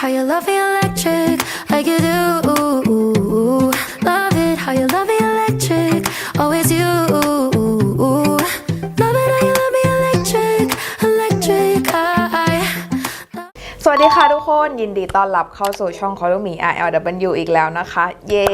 how you love me electric, like you do. Love it how you love me electric, always you. Love it how you love me electric, electric. I. สวัสดีค่ะทุกคนยินดีต้อนรับเข้าสู่ช่องคอร์มี RLW อีกแล้วนะคะ เย้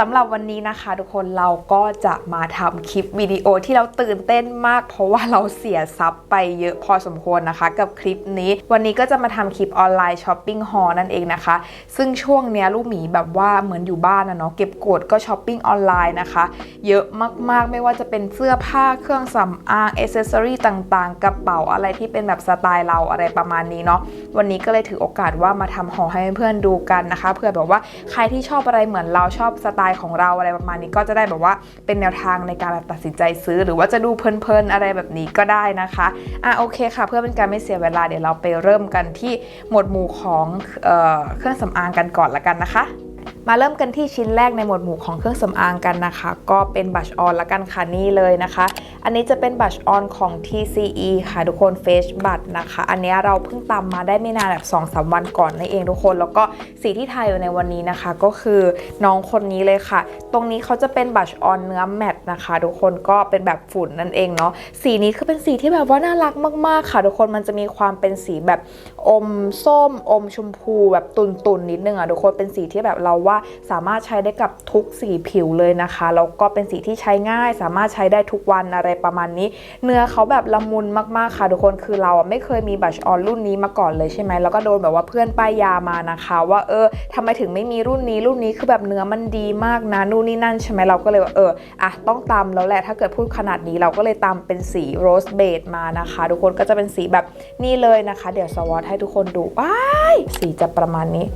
สำหรับวันนี้นะคะทุกคนเราก็จะมาทำคลิปวิดีโอที่เราตื่นเต้นมาก เพราะว่าเราเสียซับไปเยอะพอสมควรนะคะ กับคลิปนี้ วันนี้ก็จะมาทำคลิปออนไลน์ช้อปปิ้งฮอลนั่นเองนะคะ ซึ่งช่วงเนี้ยลูกหมีแบบว่าเหมือนอยู่บ้านนะเนาะเก็บกดก็ช้อปปิ้งออนไลน์นะคะ เยอะมากๆ ไม่ว่าจะเป็นเสื้อผ้าเครื่องสำอางอ c เซสซอรี่ต่างๆ กระเป๋าอะไรที่เป็นแบบสไตล์เราอะไรประมาณนี้เนาะวันนี้ก็เลยถือโอกาสว่ามาทำห่อให้เพื่อนดูกันนะคะเพื่อแบบว่าใครที่ชอบอะไรเหมือนเราชอบสไตล์ของเราอะไรประมาณนี้ก็จะได้แบบว่าเป็นแนวทางในการแบบตัดสินใจซื้อ หรือว่าจะดูเพลินๆอะไรแบบนี้ก็ได้นะคะอะโอเคค่ะ เพื่อเป็นการไม่เสียเวลาเดี๋ยวเราไปเริ่มกันที่หมวดหมู่ของเออเครื่องสำอางกันก่อนละกันนะคะ มาเริ่มกันที่ชิ้นแรกในหมวดหมู่ของเครื่องสำอางกันนะคะ ก็เป็นบัชออนละกันค่ะนี่เลยนะคะ อันนี้จะเป็นบัชออนของ TCE ค่ะทุกคนเฟชบัตนะคะ อันนี้เราเพิ่งตำมาได้ไม่นานแบบ2อสวันก่อนนั่นเองทุกคน แล้วก็สีที่ทายอยู่ในวันนี้นะคะ ก็คือน้องคนนี้เลยค่ะ ตรงนี้เขาจะเป็นบัชออนเนื้อแมตนะคะ ทุกคนก็เป็นแบบฝุ่นนั่นเองเนาะสีนี้คือเป็นสีที่แบบว่าน่ารักมากๆค่ะ ทุกคนมันจะมีความเป็นสีแบบอมส้มอมชมพูแบบตุนๆนนิดนึงอะทุกคนเป็นสีที่แบบเราว่าสามารถใช้ได้กับทุกสีผิวเลยนะคะแล้วก็เป็นสีที่ใช้ง่าย สามารถใช้ได้ทุกวันอะไรประมาณนี้ เนื้อเขาแบบละมุนมากๆค่ะทุกคนคือเราไม่เคยมีบัชออนรุ่นนี้มาก่อนเลยใช่ไหมแล้วก็โดนแบบว่าเพื่อนป้ายยามานะคะ ว่าเออทำไมถึงไม่มีรุ่นนี้รุ่นนี้คือแบบเนื้อมันดีมากนะนู่นนี่นั่นใช่ไหมเราก็เลยว่าเอออะต้องตามแล้วแหละถ้าเกิดพูดขนาดนี้เราก็เลยตามเป็นสีโรสเบดมานะคะ ทุกคนก็จะเป็นสีแบบนี่เลยนะคะ เดี๋ยวสวอตให้ทุกคนดูว้ายสีจะประมาณนี้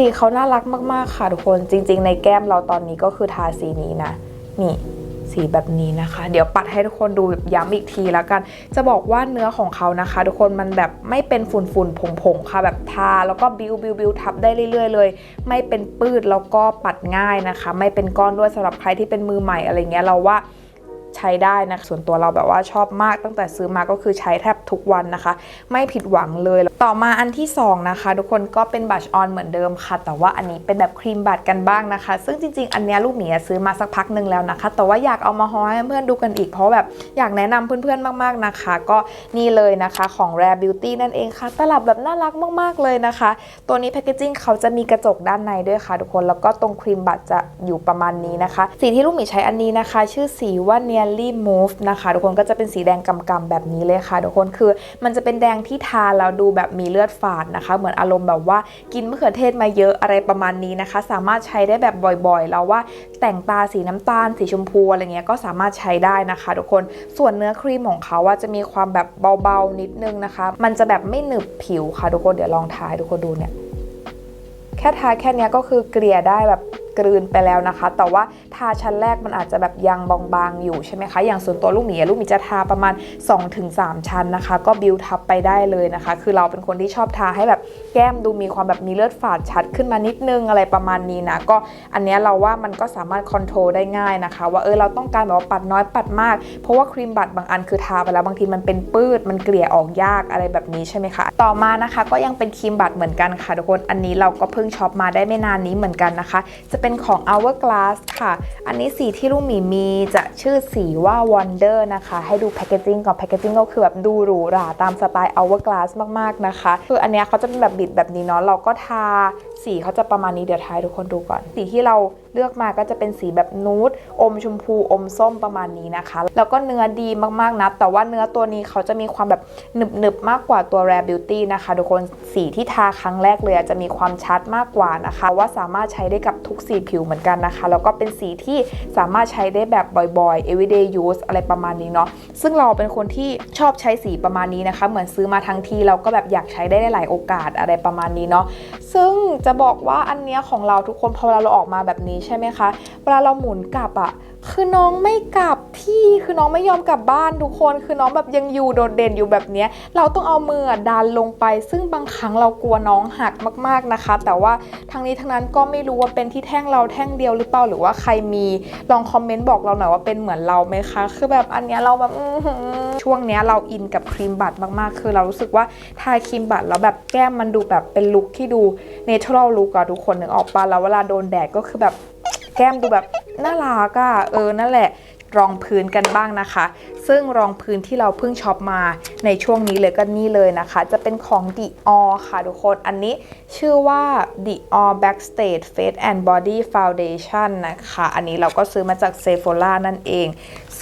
สีเขาน่ารักมากๆค่ะทุกคนจริง ๆ ในแก้มเราตอนนี้ก็คือทาสีนี้นะ นี่สีแบบนี้นะคะ เดี๋ยวปัดให้ทุกคนดูย้ำอีกทีแล้วกัน จะบอกว่าเนื้อของเขานะคะ ทุกคนมันแบบไม่เป็นฝุ่นฝุ่นผงผงๆค่ะแบบทาแล้วก็บิวบิวบิวทับได้เรื่อย ๆ เลย ไม่เป็นปื้ดแล้วก็ปัดง่ายนะคะ ไม่เป็นก้อนด้วยสำหรับใครที่เป็นมือใหม่อะไรเงี้ยเราว่า ใช้ได้นะส่วนตัวเราแบบว่าชอบมากตั้งแต่ซื้อมาก็คือใช้แทบทุกวันนะคะ ไม่ผิดหวังเลย ต่อมาอันที่สองนะคะ ทุกคนก็เป็นบัชออนเหมือนเดิมค่ะ แต่ว่าอันนี้เป็นแบบครีมบัตกันบ้างนะคะ ซึ่งจริง ๆ อันนี้ลูกหมีอะซื้อมาสักพักหนึ่งแล้วนะคะ แต่ว่าอยากเอามาฮอให้เพื่อนดูกันอีก เพราะแบบอยากแนะนำเพื่อนๆมาก ๆนะคะ ก็นี่เลยนะคะของ Rare Beauty นั่นเองค่ะ ตลับแบบน่ารักมากๆเลยนะคะ ตัวนี้แพคเกจิ้งเขาจะมีกระจกด้านในด้วยค่ะ ทุกคนแล้วก็ตรงครีมบัตจะอยู่ประมาณนี้นะคะ สีที่ลูกหมีใช้อันนี้นะคะ ชื่อสีว่าเนีย Nearly Move นะคะทุกคนก็จะเป็นสีแดงกำๆแบบนี้เลยค่ะทุกคนคือมันจะเป็นแดงที่ทาแล้วดูแบบมีเลือดฝาดนะคะ เหมือนอารมณ์แบบว่ากินมะเขือเทศมาเยอะอะไรประมาณนี้นะคะ สามารถใช้ได้แบบบ่อยๆ แล้วว่าแต่งตาสีน้ำตาล สีชมพูอะไรเงี้ยก็สามารถใช้ได้นะคะ ทุกคนส่วนเนื้อครีมของเขาว่าจะมีความแบบเบาๆนิดนึงนะคะ มันจะแบบไม่หนึบผิวค่ะทุกคนเดี๋ยวลองทายทุกคนดูเนี่ยแค่ทาแค่เนี้ยก็คือเกลี่ยได้แบบ กลืนไปแล้วนะคะ แต่ว่าทาชั้นแรกมันอาจจะแบบยังบางๆอยู่ใช่ไหมคะอย่างส่วนตัวลูกหมีลูกหมีจะทาประมาณ 2-3 ชั้นนะคะ ก็บิวทับไปได้เลยนะคะ คือเราเป็นคนที่ชอบทาให้แบบแก้มดูมีความแบบมีเลือดฝาดชัดขึ้นมานิดนึงอะไรประมาณนี้นะก็อันนี้เราว่ามันก็สามารถคอนโทรลได้ง่ายนะคะ ว่าเออเราต้องการแบบว่าปัดน้อยปัดมาก เพราะว่าครีมบัตบางอันคือทาไปแล้วบางทีมันเป็นปื้ดมันเกลี่ยออกยากอะไรแบบนี้ใช่ไหมคะต่อมานะคะก็ยังเป็นครีมบัตเหมือนกันค่ะทุกคนอันนี้เราก็เพิ่งช็อปมาได้ไม่นานนี้เหมือนกันนะคะ จะเป็นเป็นของ Hourglass ค่ะ อันนี้สีที่ลูกหมีมีจะชื่อสีว่า Wonder นะคะ ให้ดูแพคเกจิ้งก่อนแพคเกจิ้งก็คือแบบดูหรูหราตามสไตล์ Hourglass มากๆนะคะ คืออันเนี้ยเขาจะเป็นแบบบิดแบบนี้เนาะเราก็ทาสีเขาจะประมาณนี้เดี๋ยวทายทุกคนดูก่อน สีที่เราเลือกมาก็จะเป็นสีแบบนูดอมชมพูอมส้มประมาณนี้นะคะ แล้วก็เนื้อดีมากๆนะแต่ว่าเนื้อตัวนี้เขาจะมีความแบบหนึบๆมากกว่าตัว Rare Beauty นะคะทุกคนสีที่ทาครั้งแรกเลยจะมีความชัดมากกว่านะคะ ว่าสามารถใช้ได้กับทุกสีผิวเหมือนกันนะคะ แล้วก็เป็นสีที่สามารถใช้ได้แบบบ่อยๆ everyday use อะไรประมาณนี้เนาะซึ่งเราเป็นคนที่ชอบใช้สีประมาณนี้นะคะ เหมือนซื้อมาทั้งทีเราก็แบบอยากใช้ได้หลายโอกาสอะไรประมาณนี้เนาะซึ่งจะบอกว่าอันเนี้ยของเราทุกคนพอเวลาเราออกมาแบบนี้ใช่ไหมคะเวลาเราหมุนกลับอะคือน้องไม่กลับที่คือน้องไม่ยอมกลับบ้านทุกคน คือน้องแบบยังอยู่โดดเด่นอยู่แบบนี้เราต้องเอามือดันลงไป ซึ่งบางครั้งเรากลัวน้องหักมากๆนะคะ แต่ว่าทั้งนี้ทั้งนั้นก็ไม่รู้ว่าเป็นที่แท่งเราแท่งเดียวหรือเปล่าหรือว่าใครมีลองคอมเมนต์บอกเราหน่อยว่าเป็นเหมือนเราไหมคะคือแบบอันเนี้ยเราแบบอือหือช่วงเนี้ยเราอินกับครีมบัตมากๆ คือเรารู้สึกว่าทาครีมบัตแล้วแบบแก้มมันดูแบบเป็นลุคที่ดูเนเชอรัลลุคอะทุกคนนึกออกปะแล้วเวลาโดนแดดก็คือแบบ แก้มดูแบบน่ารักอะเออนั่นแหละรองพื้นกันบ้างนะคะ ซึ่งรองพื้นที่เราเพิ่งช็อปมาในช่วงนี้เลยก็นี่เลยนะคะ จะเป็นของ Dior ค่ะทุกคน อันนี้ชื่อว่า Dior Backstage Face and Body Foundation นะคะ อันนี้เราก็ซื้อมาจาก Sephora นั่นเอง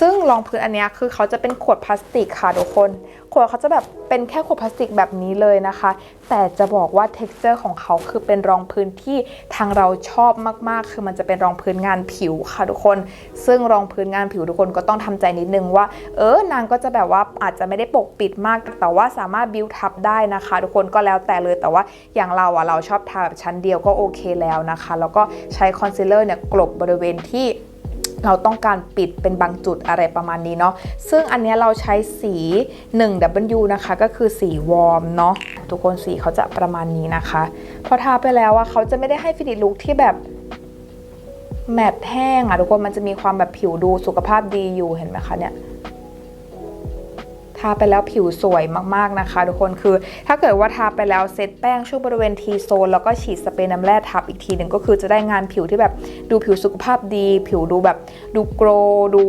ซึ่งรองพื้นอันนี้คือเขาจะเป็นขวดพลาสติกค่ะทุกคน ขวดเขาจะแบบเป็นแค่ขวดพลาสติกแบบนี้เลยนะคะ แต่จะบอกว่า t e x t อร์ของเขาคือเป็นรองพื้นที่ทางเราชอบมากๆ คือมันจะเป็นรองพื้นงานผิวค่ะทุกคน ซึ่งรองพื้นงานผิวทุกคนก็ต้องทำใจนิดนึงว่า เออนางก็จะแบบว่าอาจจะไม่ได้ปกปิดมาก แต่ว่าสามารถบิวทับได้นะคะ ทุกคนก็แล้วแต่เลยแต่ว่าอย่างเราอะเราชอบทาแบบชั้นเดียวก็โอเคแล้วนะคะ แล้วก็ใช้คอนซีลเลอร์เนี่ยกลบบริเวณที่ เราต้องการปิดเป็นบางจุดอะไรประมาณนี้เนาะซึ่งอันนี้เราใช้สี 1W นะคะ ก็คือสีวอร์มเนาะทุกคนสีเขาจะประมาณนี้นะคะ พอทาไปแล้วอะเขาจะไม่ได้ให้ฟินิชลุคที่แบบแมตต์แห้งอะทุกคนมันจะมีความแบบผิวดูสุขภาพดีอยู่เห็นไหมคะเนี่ยาไปแล้วผิวสวยมากๆนะคะ ทุกคนคือ ถ้าเกิดว่าทาไปแล้วเซตแป้งช่วงบริเวณทีโซนแล้วก็ฉีดสเปรย์น้ำแร่ทับอีกทีหนึ่งก็คือจะได้งานผิวที่แบบดูผิวสุขภาพดี ผิวดูแบบดูโกรดู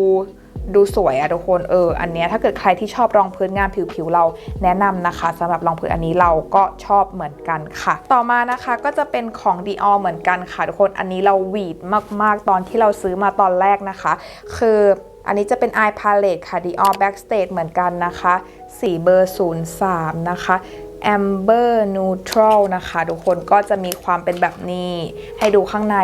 ดูสวยอะทุกคนเอออันเนี้ยถ้าเกิดใครที่ชอบรองพื้นงานผิวผิวเราแนะนำนะคะสำหรับรองพื้นอันนี้เราก็ชอบเหมือนกันค่ะ ต่อมานะคะก็จะเป็นของ Dior เหมือนกันค่ะทุกคนอันนี้เราหวีดมากๆตอนที่เราซื้อมาตอนแรกนะคะ คือ อันนี้จะเป็น Eye Palette ค่ะ Dior Backstage เหมือนกันนะคะ สีเบอร์ 03 นะคะ Amber Neutral นะคะ ทุกคนก็จะมีความเป็นแบบนี้ ให้ดูข้างใน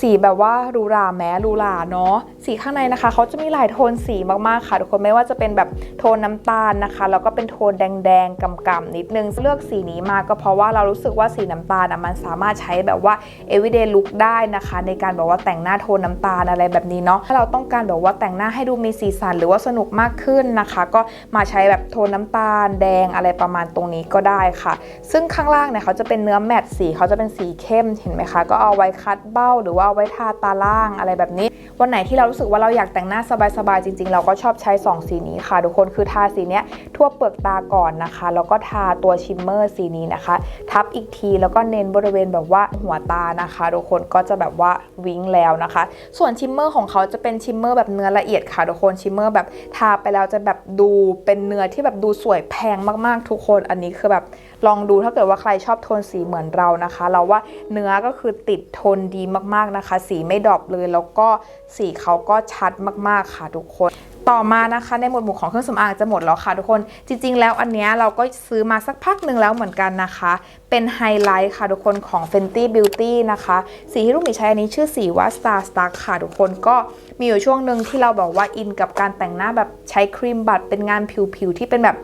สีแบบว่ารูราแม้รูราเนาะสีข้างในนะคะเขาจะมีหลายโทนสีมากๆค่ะทุกคนไม่ว่าจะเป็นแบบโทนน้ำตาลนะคะ แล้วก็เป็นโทนแดงๆกำๆนิดนึงเลือกสีนี้มาก็เพราะว่าเรารู้สึกว่าสีน้ำตาลนะมันสามารถใช้แบบว่า everyday look ได้นะคะ ในการแบบว่าแต่งหน้าโทนน้ำตาลอะไรแบบนี้เนาะถ้าเราต้องการแบบว่าแต่งหน้าให้ดูมีสีสันหรือว่าสนุกมากขึ้นนะคะ ก็มาใช้แบบโทนน้ำตาลแดงอะไรประมาณตรงนี้ก็ได้ค่ะ ซึ่งข้างล่างเนี่ยเขาจะเป็นเนื้อแมตต์สีเขาจะเป็นสีเข้มเห็นไหมคะก็เอาไว้คัดเบ้าหรือว่าเอาไว้ทาตาล่างอะไรแบบนี้ วันไหนที่เรารู้สึกว่าเราอยากแต่งหน้าสบายๆจริง ๆ เราก็ชอบใช้ 2 สีนี้ค่ะ ทุกคนคือทาสีเนี้ยทั่วเปลือกตาก่อนนะคะ แล้วก็ทาตัวชิมเมอร์สีนี้นะคะ ทับอีกทีแล้วก็เน้นบริเวณแบบว่าหัวตานะคะ ทุกคนก็จะแบบว่าวิ้งแล้วนะคะ ส่วนชิมเมอร์ของเขาจะเป็นชิมเมอร์แบบเนื้อละเอียดค่ะทุกคนชิมเมอร์แบบทาไปแล้วจะแบบดูเป็นเนื้อที่แบบดูสวยแพงมากๆ ทุกคนอันนี้คือแบบลองดูถ้าเกิดว่าใครชอบโทนสีเหมือนเรานะคะ เราว่าเนื้อก็คือติดโทนดีมากๆนะคะสีไม่ดรอปเลยแล้วก็สีเขาก็ชัดมากๆค่ะทุกคนต่อมานะคะในหมวดหมู่ของเครื่องสำอางจะหมดแล้วค่ะทุกคนจริง ๆ แล้วอันเนี้ยเราก็ซื้อมาสักพักหนึ่งแล้วเหมือนกันนะคะ เป็นไฮไลท์ค่ะทุกคนของ Fenty Beauty นะคะ สีที่ลูกหมีใช้อันนี้ชื่อสีว่า Star Stuck ค่ะทุกคนก็มีอยู่ช่วงหนึ่งที่เราบอกว่าอินกับการแต่งหน้าแบบใช้ครีมบัตเป็นงานผิวๆที่เป็นแบบ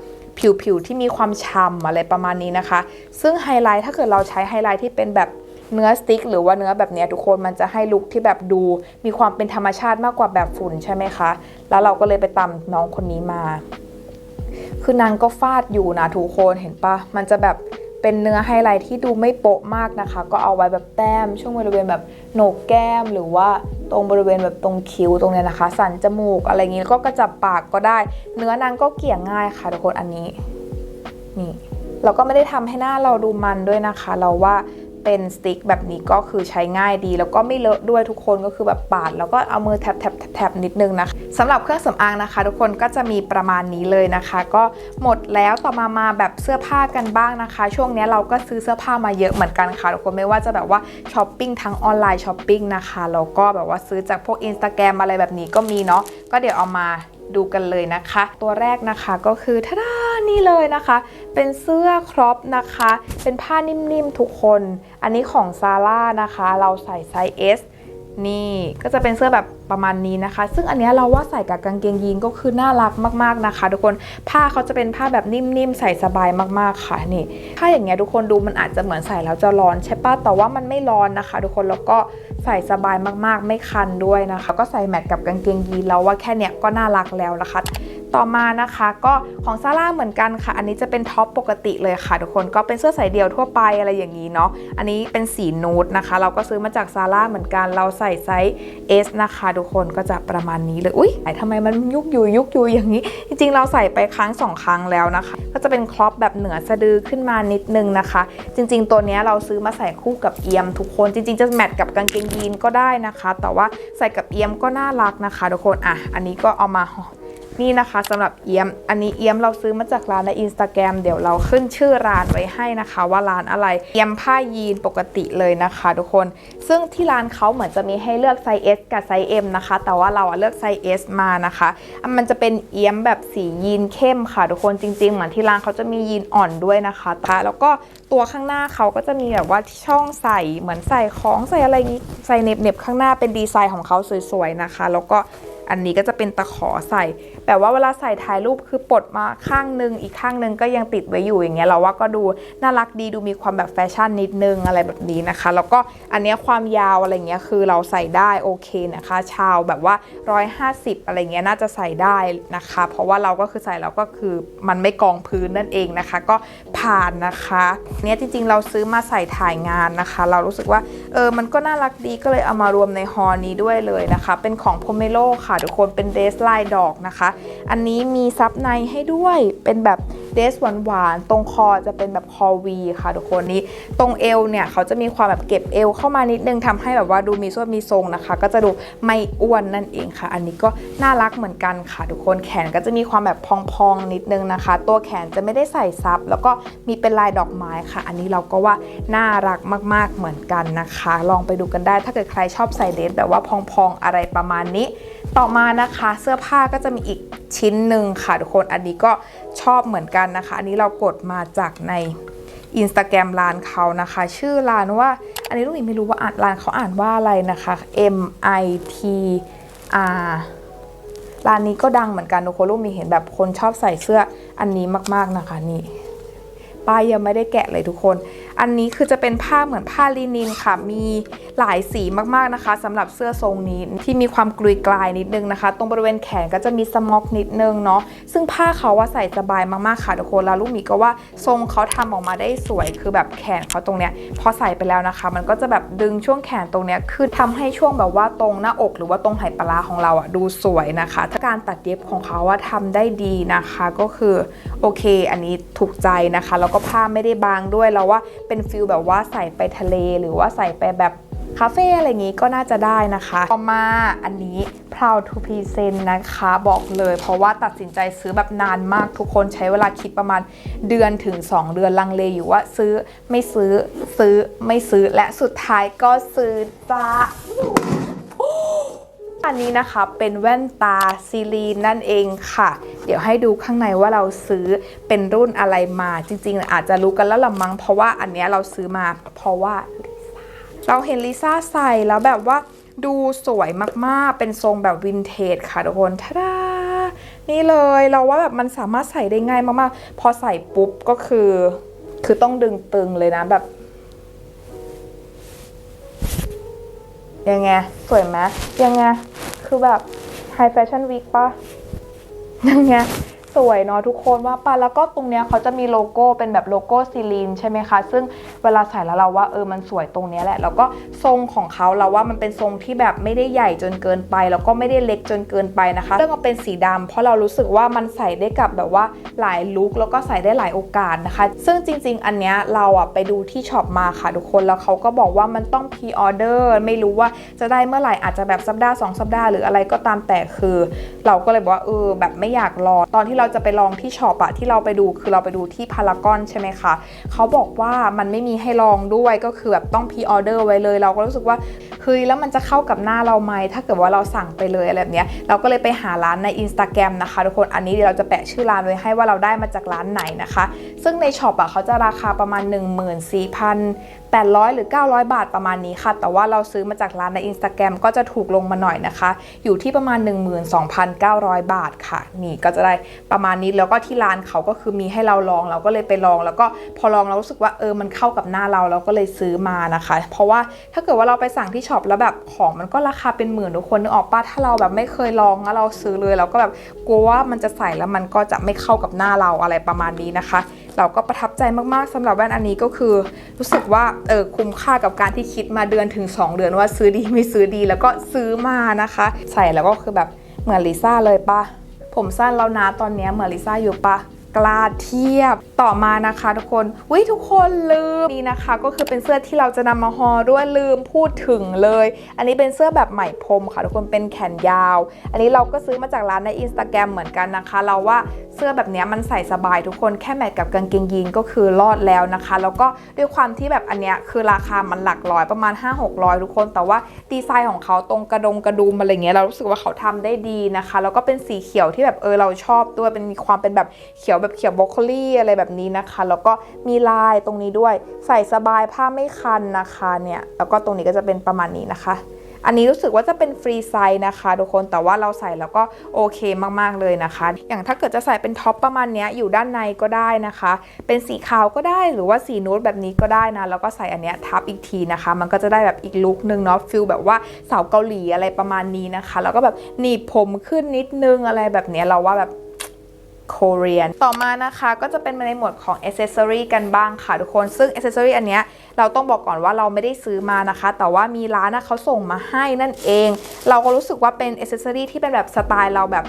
ผิวๆที่มีความฉ่ำอะไรประมาณนี้นะคะ ซึ่งไฮไลท์ถ้าเกิดเราใช้ไฮไลท์ที่เป็นแบบ เนื้อสติ๊กหรือว่าเนื้อแบบนี้ทุกคนมันจะให้ลุคที่แบบดู มีความเป็นธรรมชาติมากกว่าแบบฝุ่นใช่ไหมคะ แล้วเราก็เลยไปตามน้องคนนี้มา คือนางก็ฟาดอยู่นะทุกคนเห็นปะมันจะแบบเป็นเนื้อไฮไลท์ที่ดูไม่โปะมากนะคะ ก็เอาไว้แบบแต้ม ช่วงบริเวณแบบโหนกแก้มหรือว่าตรงบริเวณแบบตรงคิ้วตรงเนี้ยนะคะ สันจมูกอะไรอย่างงี้แล้วก็กระจับปากก็ได้ เนื้อนางก็เกี่ยง่ายค่ะทุกคนอันนี้นี่เราก็ไม่ได้ทำให้หน้าเราดูมันด้วยนะคะ เราว่า เป็นสติ๊กแบบนี้ก็คือใช้ง่ายดี แล้วก็ไม่เลอะด้วยทุกคนก็คือแบบปาด แล้วก็เอามือแทบแทบแทบแทบนิดนึงนะคะสำหรับเครื่องสำอางนะคะ ทุกคนก็จะมีประมาณนี้เลยนะคะ ก็หมดแล้วต่อมามาแบบเสื้อผ้ากันบ้างนะคะ ช่วงนี้เราก็ซื้อเสื้อผ้ามาเยอะเหมือนกันค่ะทุกคนไม่ว่าจะแบบว่าช้อปปิ้งทั้งออนไลน์ช้อปปิ้งนะคะแล้วก็แบบว่าซื้อจากพวก Instagram อะไรแบบนี้ก็มีเนาะก็เดี๋ยวเอามา ดูกันเลยนะคะ ตัวแรกนะคะก็คือทาดานี่เลยนะคะ เป็นเสื้อครอปนะคะ เป็นผ้านิ่มๆทุกคน อันนี้ของซาร่านะคะ เราใส่ไซส์ S นี่ก็จะเป็นเสื้อแบบประมาณนี้นะคะ ซึ่งอันนี้เราว่าใส่กับกางเกงยีนก็คือน่ารักมากๆนะคะ ทุกคนผ้าเขาจะเป็นผ้าแบบนิ่มๆใส่สบายมากๆค่ะนี่ถ้าอย่างเงี้ยทุกคนดูมันอาจจะเหมือนใส่แล้วจะร้อนใช่ปะแต่ว่ามันไม่ร้อนนะคะ ทุกคนแล้วก็ใส่สบายมากๆ ไม่คันด้วยนะคะ ก็ใส่แมทกับกางเกงยีนแล้วว่าแค่เนี้ยก็น่ารักแล้วนะคะ ต่อมานะคะก็ของซาร่าเหมือนกันค่ะ อันนี้จะเป็นท็อปปกติเลยค่ะทุกคนก็เป็นเสื้อสายเดี่ยวทั่วไปอะไรอย่างนี้เนาะอันนี้เป็นสีนูดนะคะ เราก็ซื้อมาจากซาร่าเหมือนกันเราใส่ไซส์ S นะคะทุกคนก็จะประมาณนี้เลยอุ้ยทำไมมันยุกอยู่ยุกอยู่อย่างนี้ จริงๆ เราใส่ไปครั้งสองครั้งแล้วนะคะ ก็จะเป็นครอปแบบเหนือสะดือขึ้นมานิดนึงนะคะ จริง ๆ ตัวนี้เราซื้อมาใส่คู่กับเอียมทุกคนจริง ๆ จะแมทกับกางเกงยีนก็ได้นะคะ แต่ว่าใส่กับเอียมก็น่ารักนะคะ ทุกคนอะอันนี้ก็เอามา นี่นะคะสำหรับเอี้ยม อันนี้เอี้ยมเราซื้อมาจากร้านในอินสตาแกรมเดี๋ยวเราขึ้นชื่อร้านไว้ให้นะคะ ว่าร้านอะไร เอี้ยมผ้ายีนปกติเลยนะคะ ทุกคน ซึ่งที่ร้านเขาเหมือนจะมีให้เลือกไซส์ S กับไซส์ M นะคะ แต่ว่าเราเลือกไซส์ S มานะคะอะมันจะเป็นเอี้ยมแบบสียีนเข้มค่ะ ทุกคน จริงๆ เหมือนที่ร้านเขาจะมียีนอ่อนด้วยนะคะแต่แล้วก็ตัวข้างหน้าเขาก็จะมีแบบว่าช่องใส่เหมือนใส่ของใส่อะไรนี้ใส่เน็บๆข้างหน้าเป็นดีไซน์ของเขาสวยๆนะคะ แล้วก็ อันนี้ก็จะเป็นตะขอใส่ แบบว่าเวลาใส่ถ่ายรูปคือปลดมาข้างนึง อีกข้างนึงก็ยังติดไว้อยู่อย่างเงี้ยเราว่าก็ดูน่ารักดีดูมีความแบบแฟชั่นนิดนึงอะไรแบบนี้นะคะ แล้วก็อันเนี้ยความยาวอะไรเงี้ยคือเราใส่ได้โอเคนะคะ ชาวแบบว่า 150 อะไรเงี้ยน่าจะใส่ได้นะคะ เพราะว่าเราก็คือใส่แล้วก็คือมันไม่กองพื้นนั่นเองนะคะ ก็ผ่านนะคะเนี้ยจริงๆ เราซื้อมาใส่ถ่ายงานนะคะ เรารู้สึกว่าเออมันก็น่ารักดีก็เลยเอามารวมในฮอนี้ด้วยเลยนะคะ เป็นของโพเมโลค่ะทุกคนเป็นเดสลายดอกนะคะ อันนี้มีซับในให้ด้วยเป็นแบบ เดสหวานๆ ตรงคอจะเป็นแบบคอวีค่ะทุกคนนี้ ตรงเอวเนี่ยเขาจะมีความแบบเก็บเอวเข้ามานิดนึงทำให้แบบว่าดูมีส่วนมีทรงนะคะ ก็จะดูไม่อ้วนนั่นเองค่ะ อันนี้ก็น่ารักเหมือนกันค่ะทุกคนแขนก็จะมีความแบบพองๆนิดนึงนะคะ ตัวแขนจะไม่ได้ใส่ซับ แล้วก็มีเป็นลายดอกไม้ค่ะ อันนี้เราก็ว่าน่ารักมากๆเหมือนกันนะคะ ลองไปดูกันได้ถ้าเกิดใครชอบใส่เดสแบบว่าพองๆอะไรประมาณนี้ ต่อมานะคะ เสื้อผ้าก็จะมีอีกชิ้นหนึ่งค่ะทุกคนอันนี้ก็ชอบเหมือนกันนะคะ อันนี้เรากดมาจากในอินสตาแกรมร้านเขานะคะ ชื่อร้านว่า อันนี้ลูกหมีไม่รู้ว่าอ่านร้านเขาอ่านว่าอะไรนะคะ M I T R ร้านนี้ก็ดังเหมือนกันทุกคนลูกมีเห็นแบบคนชอบใส่เสื้ออันนี้มากๆนะคะนี่ป้ายยังไม่ได้แกะเลยทุกคน อันนี้คือจะเป็นผ้าเหมือนผ้าลินินค่ะ มีหลายสีมากๆนะคะสำหรับเสื้อทรงนี้ที่มีความกลุยกลายนิดนึงนะคะ ตรงบริเวณแขนก็จะมีสม็อกนิดนึงเนาะซึ่งผ้าเขาว่าใส่สบายมากๆค่ะทุกคนแล้วลูกหมีก็ว่าทรงเขาทำออกมาได้สวยคือแบบแขนเขาตรงเนี้ยพอใส่ไปแล้วนะคะ มันก็จะแบบดึงช่วงแขนตรงเนี้ยคือทำให้ช่วงแบบว่าตรงหน้าอก หรือว่าตรงไหปลาร้าของเราอะดูสวยนะคะถ้าการตัดเย็บของเขาว่าทำได้ดีนะคะก็คือโอเค อันนี้ถูกใจนะคะแล้วก็ผ้าไม่ได้บางด้วยเราว่าเป็นฟิลแบบว่าใส่ไปทะเล หรือว่าใส่ไปแบบคาเฟ่อะไรอย่างงี้ก็น่าจะได้นะคะต่อมาอันนี้ proud to present นะคะบอกเลยเพราะว่าตัดสินใจซื้อแบบนานมากทุกคนใช้เวลาคิดประมาณเดือนถึง 2 เดือนลังเลอยู่ว่าซื้อไม่ซื้อซื้อไม่ซื้อและสุดท้ายก็ซื้อจ้า อันนี้นะคะเป็นแว่นตาซีรีนนั่นเองค่ะ เดี๋ยวให้ดูข้างในว่าเราซื้อเป็นรุ่นอะไรมาจริงๆ อาจจะรู้กันแล้วละมั้งเพราะว่าอันเนี้ยเราซื้อมาเพราะว่าเราเห็นลิซ่าใส่แล้วแบบว่าดูสวยมากๆ เป็นทรงแบบวินเทจค่ะทุกคนทาดานี่เลยเราว่าแบบมันสามารถใส่ได้ง่ายมากๆ พอใส่ปุ๊บก็คือ คือต้องดึงตึงเลยนะแบบ ยังไง สวยไหมยังไง คือแบบไฮแฟชั่นวีคปะยังไง สวยเนาะทุกคนว่าปะแล้วก็ตรงเนี้ยเขาจะมีโลโก้เป็นแบบโลโก้ซีลีนใช่ไหมคะ ซึ่งเวลาใส่แล้วเราว่าเออมันสวยตรงเนี้ยแหละ แล้วก็ทรงของเขาเราว่ามันเป็นทรงที่แบบไม่ได้ใหญ่จนเกินไป แล้วก็ไม่ได้เล็กจนเกินไปนะคะเรื่องเอาเป็นสีดำเพราะเรารู้สึกว่ามันใส่ได้กับแบบว่าหลายลุคแล้วก็ใส่ได้หลายโอกาสนะคะ ซึ่งจริง ๆ อันเนี้ยเราอะไปดูที่ช็อปมาค่ะทุกคนแล้วเขาก็บอกว่ามันต้องพรีออเดอร์ไม่รู้ว่าจะได้เมื่อไหร่อาจจะแบบสัปดาห์สองสัปดาห์หรืออะไรก็ตามแต่คือ เราก็เลยบอกว่าเออแบบไม่อยากรอตอนที่เราราจะไปลองที่ช็อปอะที่เราไปดูคือเราไปดูที่พารากอนใช่ไหมคะเขาบอกว่ามันไม่มีให้ลองด้วยก็คือแบบต้องพรีออเดอร์ไว้เลยเราก็รู้สึกว่าเฮ้ยแล้วมันจะเข้ากับหน้าเราไหมถ้าเกิดว่าเราสั่งไปเลยอะไรแบบเนี้ยเราก็เลยไปหาร้านใน Instagram นะคะทุกคนอันนี้เดี๋ยวเราจะแปะชื่อร้านไว้ให้ว่าเราได้มาจากร้านไหนนะคะ ซึ่งในช็อปอะเขาจะราคาประมาณ 14,000 800 หรือ 900 บาทประมาณนี้ค่ะ แต่ว่าเราซื้อมาจากร้านใน Instagram ก็จะถูกลงมาหน่อยนะคะ อยู่ที่ประมาณ 12,900 บาทค่ะ นี่ก็จะได้ประมาณนี้แล้วก็ที่ร้านเขาก็คือมีให้เราลองเราก็เลยไปลอง แล้วก็พอลองเรารู้สึกว่าเออมันเข้ากับหน้าเราเราก็เลยซื้อมานะคะ เพราะว่าถ้าเกิดว่าเราไปสั่งที่ช็อปแล้วแบบของมันก็ราคาเป็นหมื่นทุกคนนึกออกปะถ้าเราแบบไม่เคยลองแล้วเราซื้อเลยเราก็แบบกลัวว่ามันจะใส่แล้วมันก็จะไม่เข้ากับหน้าเราอะไรประมาณนี้นะคะ เราก็ประทับใจมากๆสำหรับแว่นอันนี้ก็คือ รู้สึกว่าเออคุ้มค่ากับการที่คิดมาเดือนถึง 2 เดือนว่าซื้อดีไม่ซื้อดีแล้วก็ซื้อมานะคะ ใส่แล้วก็คือแบบเหมือนลิซ่าเลยปะผมสั้นแล้วนะตอนนี้เหมือนลิซ่าอยู่ปะ กล้าเทียบต่อมานะคะทุกคนวิทุกคนลืมนี่นะคะ ก็คือเป็นเสื้อที่เราจะนำมาฮอด้วยลืมพูดถึงเลย อันนี้เป็นเสื้อแบบไหมพรมค่ะทุกคนเป็นแขนยาว อันนี้เราก็ซื้อมาจากร้านใน Instagram เหมือนกันนะคะ เราว่าเสื้อแบบนี้มันใส่สบายทุกคนแค่แมทกับกางเกงยีนก็คือรอดแล้วนะคะ แล้วก็ด้วยความที่แบบอันเนี้ยคือราคามันหลักร้อยประมาณ 5-600 ทุกคน แต่ว่าดีไซน์ของเขาตรงกระดงกระดุมอะไรเงี้ยเรารู้สึกว่าเขาทำได้ดีนะคะ แล้วก็เป็นสีเขียวที่แบบเออเราชอบด้วยเป็นมีความเป็นแบบเขียวแบบแบบเขียวบรอกโคลี่อะไรแบบนี้นะคะ แล้วก็มีลายตรงนี้ด้วย ใส่สบายผ้าไม่คันนะคะเนี่ย แล้วก็ตรงนี้ก็จะเป็นประมาณนี้นะคะ อันนี้รู้สึกว่าจะเป็นฟรีไซส์นะคะทุกคนแต่ว่าเราใส่แล้วก็โอเคมากๆเลยนะคะ อย่างถ้าเกิดจะใส่เป็นท็อปประมาณนี้อยู่ด้านในก็ได้นะคะ เป็นสีขาวก็ได้หรือว่าสีนูดแบบนี้ก็ได้นะแล้วก็ใส่อันเนี้ยทับอีกทีนะคะ มันก็จะได้แบบอีกลุคนึงเนาะฟิลแบบว่าสาวเกาหลีอะไรประมาณนี้นะคะ แล้วก็แบบหนีบผมขึ้นนิดนึงอะไรแบบเนี้ยเราว่าแบบ โคเรียนต่อมานะคะก็จะเป็นในหมวดของ Accessory กันบ้างค่ะทุกคน ซึ่ง Accessory อันเนี้ยเราต้องบอกก่อนว่าเราไม่ได้ซื้อมานะคะ แต่ว่ามีร้านนะเขาส่งมาให้นั่นเอง เราก็รู้สึกว่าเป็น Accessory ที่เป็นแบบสไตล์เราแบบ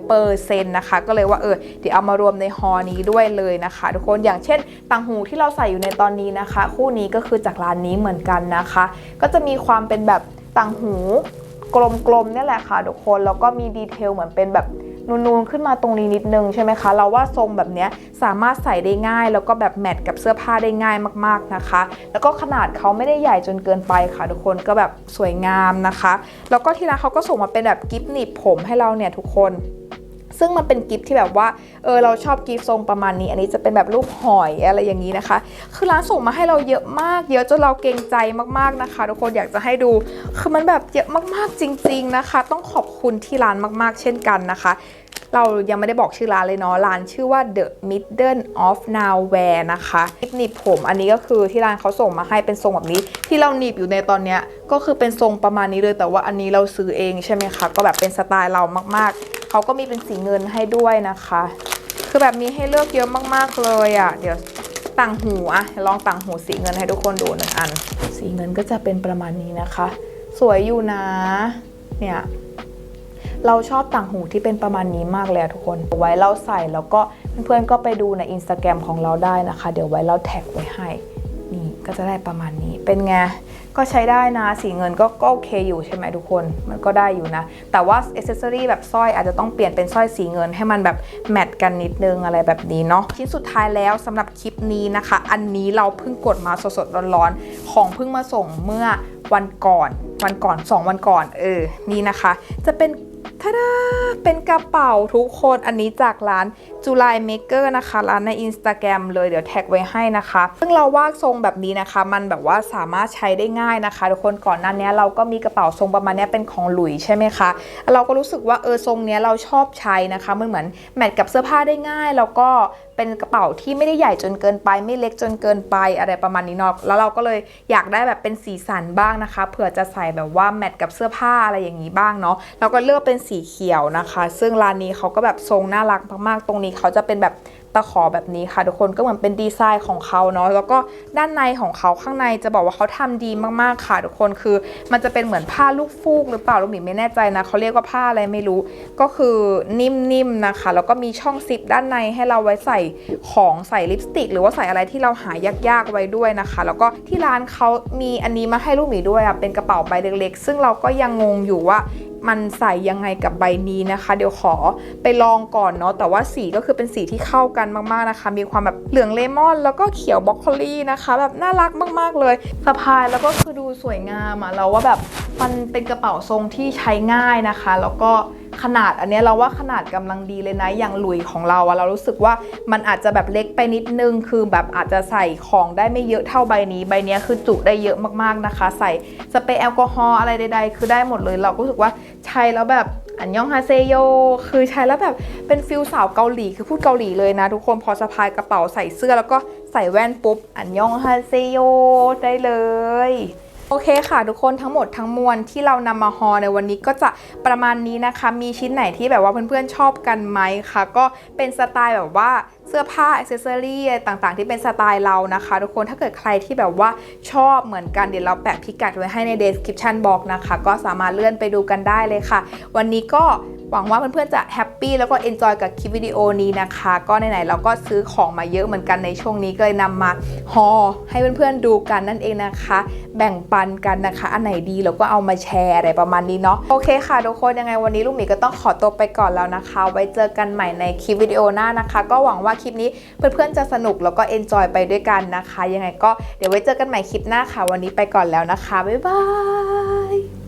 100%นะคะ ก็เลยว่าเออเดี๋ยวเอามารวมในฮอนี้ด้วยเลยนะคะ ทุกคน อย่างเช่นต่างหูที่เราใส่อยู่ในตอนนี้นะคะ คู่นี้ก็คือจากร้านนี้เหมือนกันนะคะ ก็จะมีความเป็นแบบต่างหูกลมๆนี่แหละค่ะทุกคน แล้วก็มีดีเทลเหมือนเป็นแบบ นูนๆขึ้นมาตรงนี้นิดนึงใช่ไหมคะ เราว่าทรงแบบเนี้ยสามารถใส่ได้ง่าย แล้วก็แบบแมทกับเสื้อผ้าได้ง่ายมากๆนะคะ แล้วก็ขนาดเขาไม่ได้ใหญ่จนเกินไปค่ะทุกคนก็แบบสวยงามนะคะ แล้วก็ที่ร้านเขาก็ส่งมาเป็นแบบกิฟต์หนีบผมให้เราเนี่ยทุกคน ซึ่งมันเป็นกิฟต์ที่แบบว่า เออเราชอบกิฟต์ทรงประมาณนี้ อันนี้จะเป็นแบบรูปหอยอะไรอย่างนี้นะคะ คือร้านส่งมาให้เราเยอะมาก เยอะจนเราเกรงใจมากๆนะคะ ทุกคนอยากจะให้ดู คือมันแบบเยอะมากๆจริง ๆนะคะ ต้องขอบคุณที่ร้านมากๆ เช่นกันนะคะ เรายังไม่ได้บอกชื่อร้านเลยเนาะร้านชื่อว่า The Middle of Nowhere นะคะหนีบผมอันนี้ก็คือที่ร้านเขาส่งมาให้เป็นทรงแบบนี้ ที่เราหนีบอยู่ในตอนเนี้ยก็คือเป็นทรงประมาณนี้เลยแต่ว่าอันนี้เราซื้อเองใช่ไหมคะก็แบบเป็นสไตล์เรามากๆเขาก็มีเป็นสีเงินให้ด้วยนะคะ คือแบบมีให้เลือกเยอะมากๆเลยอะ่ะเดี๋ยวต่างหูอะลองต่างหูสีเงินให้ทุกคนดูหนึ่งอัน สีเงินก็จะเป็นประมาณนี้นะคะ สวยอยู่นะ เนี่ย เราชอบต่างหูที่เป็นประมาณนี้มากเลยอะทุกคนไว้เราใส่แล้วก็เพื่อนๆก็ไปดูใน Instagram ของเราได้นะคะ เดี๋ยวไว้เราแท็กไว้ให้นี่ก็จะได้ประมาณนี้เป็นไงก็ใช้ได้นะสีเงินก็ก็โอเคอยู่ใช่ไหมทุกคนมันก็ได้อยู่นะ แต่ว่าอ c เซอรี่แบบสร้อยอาจจะต้องเปลี่ยนเป็นสร้อยสีเงินให้มันแบบแมทกันนิดนึงอะไรแบบนี้เนาะชิ้นสุดท้ายแล้วสำหรับคลิปนี้นะคะ อันนี้เราเพิ่งกดมาสดๆร้อนๆ ของเพิ่งมาส่งเมื่อวันก่อนวันก่อน 2 วันก่อนเออนี่นะคะ จะเป็น ทาดาเป็นกระเป๋าทุกคนอันนี้จากร้านจุลายเมเกอร์นะคะ ร้านใน Instagram เลยเดี๋ยวแท็กไว้ให้นะคะ ซึ่งเราว่าทรงแบบนี้นะคะ มันแบบว่าสามารถใช้ได้ง่ายนะคะ ทุกคนก่อนหน้านี้เราก็มีกระเป๋าทรงประมาณนี้เป็นของหลุยใช่ไหมคะ เราก็รู้สึกว่าเออทรงเนี้ยเราชอบใช้นะคะมันเหมือนแมทกับเสื้อผ้าได้ง่าย แล้วก็ เป็นกระเป๋าที่ไม่ได้ใหญ่จนเกินไป ไม่เล็กจนเกินไปอะไรประมาณนี้เนาะแล้วเราก็เลยอยากได้แบบเป็นสีสันบ้างนะคะเผื่อจะใส่แบบว่าแมทกับเสื้อผ้าอะไรอย่างนี้บ้างเนาะเราก็เลือกเป็นสีเขียวนะคะ ซึ่งร้านนี้เขาก็แบบทรงน่ารักมากๆ ตรงนี้เขาจะเป็นแบบ ตะขอแบบนี้ค่ะ ทุกคนก็เหมือนเป็นดีไซน์ของเขาเนาะแล้วก็ด้านในของเขาข้างในจะบอกว่าเขาทำดีมากๆค่ะ ทุกคนคือ มันจะเป็นเหมือนผ้าลูกฟูกหรือเปล่าลูกหมีไม่แน่ใจนะเขาเรียกว่าผ้าอะไรไม่รู้ ก็คือนิ่มๆนะคะ แล้วก็มีช่องซิปด้านในให้เราไว้ใส่ของใส่ลิปสติก หรือว่าใส่อะไรที่เราหายากๆไว้ด้วยนะคะ แล้วก็ที่ร้านเขามีอันนี้มาให้ลูกหมีด้วยอะเป็นกระเป๋าใบเล็กๆ ซึ่งเราก็ยังงงอยู่ว่ามันใส่ยังไงกับใบนี้นะคะ เดี๋ยวขอไปลองก่อนเนาะแต่ว่าสีก็คือเป็นสีที่เข้ากันมากๆนะคะ มีความแบบเหลืองเลมอน แล้วก็เขียวบ็อกโคลีนะคะ แบบน่ารักมากๆเลยสะพายแล้วก็คือดูสวยงามอะเราว่าแบบมันเป็นกระเป๋าทรงที่ใช้ง่ายนะคะ แล้วก็ ขนาดอันนี้เราว่าขนาดกำลังดีเลยนะ อย่างหลุยของเราอะเรารู้สึกว่ามันอาจจะแบบเล็กไปนิดนึง คือแบบอาจจะใส่ของได้ไม่เยอะเท่าใบนี้ ใบนี้คือจุได้เยอะมากๆนะคะ ใส่สเปรย์แอลกอฮอล์อะไรใด ๆ คือได้หมดเลย เราก็รู้สึกว่าใช้แล้วแบบอันยองฮาเซโย คือใช้แล้วแบบเป็นฟิลสาวเกาหลี คือพูดเกาหลีเลยนะ ทุกคน พอสะพายกระเป๋าใส่เสื้อแล้วก็ใส่แว่นปุ๊บ อันยองฮาเซโยได้เลย โอเคค่ะทุกคนทั้งหมดทั้งมวลที่เรานำมาฮอลในวันนี้ก็จะประมาณนี้นะคะ มีชิ้นไหนที่แบบว่าเพื่อนๆชอบกันไหมคะก็เป็นสไตล์แบบว่าเสื้อผ้าอิสเซสซอรี่ต่างๆ ที่เป็นสไตล์เรานะคะ ทุกคนถ้าเกิดใครที่แบบว่าชอบเหมือนกันเดี๋ยวเราแปะพิกัดไว้ให้ใน description box นะคะ ก็สามารถเลื่อนไปดูกันได้เลยค่ะ วันนี้ก็ หวังว่าเพื่อนๆจะแฮปปี้แล้วก็เอนจอยกับคลิปวิดีโอนี้นะคะ ก็ไหนๆเราก็ซื้อของมาเยอะเหมือนกันในช่วงนี้ก็เลยนำมาฮอลให้เพื่อนๆดูกันนั่นเองนะคะ แบ่งปันกันนะคะ อันไหนดีเราก็เอามาแชร์อะไรประมาณนี้เนาะโอเคค่ะทุกคนยังไงวันนี้ลูกหมีก็ต้องขอตัวไปก่อนแล้วนะคะ ไว้เจอกันใหม่ในคลิปวิดีโอหน้านะคะ ก็หวังว่าคลิปนี้เพื่อนๆจะสนุกแล้วก็เอนจอยไปด้วยกันนะคะ ยังไงก็เดี๋ยวไว้เจอกันใหม่คลิปหน้าค่ะ วันนี้ไปก่อนแล้วนะคะบ๊ายบาย